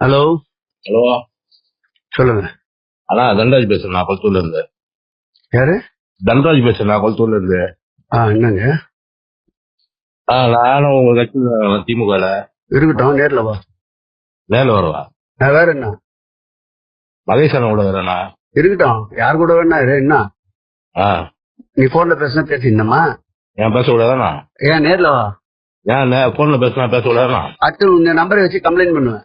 Hello? Hello? சொல்லுங்க. அண்ணா தன்ராஜ் பேசுறேன் நான் கொளத்தூர்ல இருந்து. யாரு? தன்ராஜ் பேசுறேன் நான் கொளத்தூர்ல இருந்து. ஆ என்னங்க? ஆ நானும் உங்க கட்சியில திமுகல இருக்கட்டும் நேர்ல வா. நேரில் வரவா? நான் வேற என்ன? மகேஷ் கூட வரேண்ணா இருக்கட்டும் யார் கூட வேணா இரு, என்ன? ஆ. நீ போன்ல பேசினா பேசிருந்தமா ஏன் பேசக்கூடாதாண்ணா ஏன் நேர்ல வா. ஏன் போன்ல பேசினா பேசக்கூடாதாண்ணா அடுத்து இந்த நம்பரை வச்சு கம்ப்ளைண்ட் பண்ணுவேன்.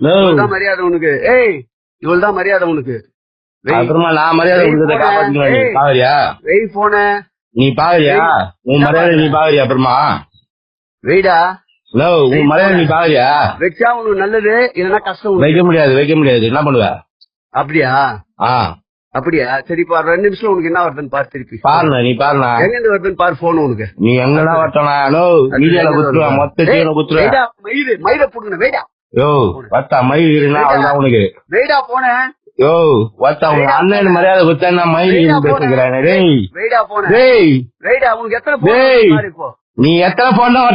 இவ்வளவுதான் மரியாதை உனக்கு. ஏய் இவ்வளவுதான் மரியாதை உனக்கு. அப்புறமா நான் மரியாதை ஏய். பாக்குறியா வெய் போன. நீ பாக்குறியா உன் மரியாதை நீ பாக்குறியா அப்புறமா? வெயிடா ஹலோ உன் மரியாதை நீ பாக்குறியா வச்சா உனக்கு நல்லது இல்லைன்னா கஷ்டம். வைக்க முடியாது வைக்க முடியாது. என்ன பண்ணுவ? அப்படியா? ஆ. அப்படியா? சரி இப்ப ரெண்டு நிமிஷம் உனக்கு என்ன வருதுன்னு பாரு திருப்பி. பாருண்ணா நீ பாருண்ணா. எங்க இருந்து வருதுன்னு பாரு போன் உனக்கு. நீ எங்கடா வரட்டா ஹலோ மீடியால மொத்த வெயிடா மயிறு மயிரை புடுங்க வெயிடா யோ வத்தா மயில் இருந்தா உனக்கு. வெயிடா போன. யோ வத்தா உங்க அண்ணன் மரியாதை குத்தா மயில் பேசுகிறேன் டேய். வெயிடா போன. டேய். வெயிடா உனக்கு எத்தனை டேய். போன் பாரு இப்போ. நீ எத்தனை போன் தான்